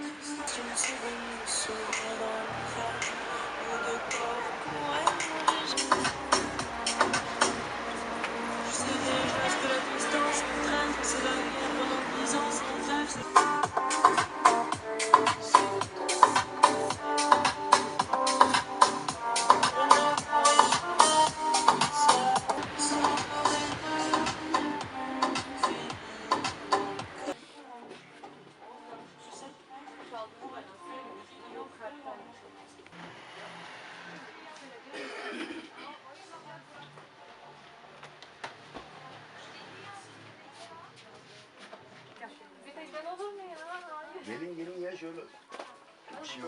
Just when you said I'm fine Gelin gelin ya şöyle. Şey.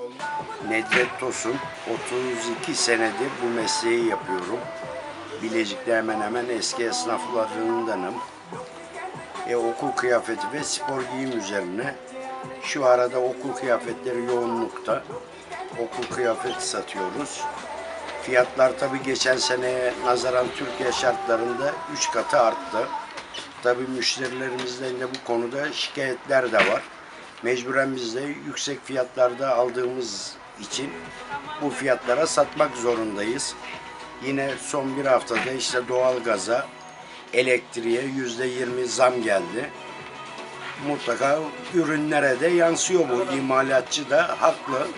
Nedret Tosun. 32 senedir bu mesleği yapıyorum. Bilecik'te hemen hemen eski esnaflarındanım. E, okul kıyafeti ve spor giyim üzerine. Şu arada okul kıyafetleri yoğunlukta. Okul kıyafeti satıyoruz. Fiyatlar tabii geçen seneye nazaran Türkiye şartlarında 3 katı arttı. Tabii müşterilerimizden de bu konuda şikayetler de var. Mecburen biz de yüksek fiyatlarda aldığımız için bu fiyatlara satmak zorundayız. Yine son bir haftada işte doğalgaza, elektriğe yüzde yirmi zam geldi. Mutlaka ürünlere de yansıyor bu. İmalatçı da haklı.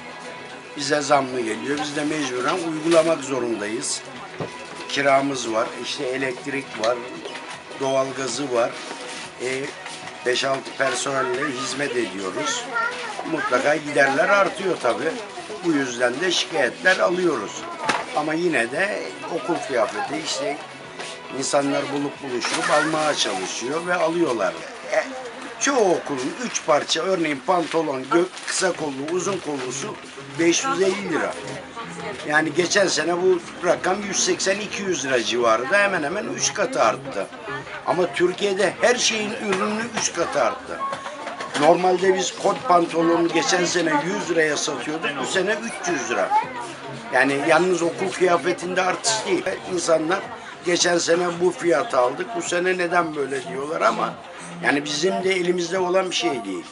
Bize zamlı geliyor. Biz de mecburen uygulamak zorundayız. Kiramız var, işte elektrik var, doğalgazı var. E, 5-6 personelle hizmet ediyoruz. Mutlaka giderler artıyor tabii. Bu yüzden de şikayetler alıyoruz. Ama yine de okul kıyafeti işte insanlar bulup buluşturup almaya çalışıyor ve alıyorlar. E, çoğu okulun üç parça örneğin pantolon, gök, kısa kollu, uzun kollusu 550 lira. Yani geçen sene bu rakam 180-200 lira civarında hemen hemen 3 katı arttı. Ama Türkiye'de her şeyin ürünü 3 katı arttı. Normalde biz kot pantolonu geçen sene 100 liraya satıyorduk, bu sene 300 lira. Yani yalnız okul kıyafetinde artış değil. İnsanlar geçen sene bu fiyatı aldık, bu sene neden böyle diyorlar ama yani bizim de elimizde olan bir şey değil.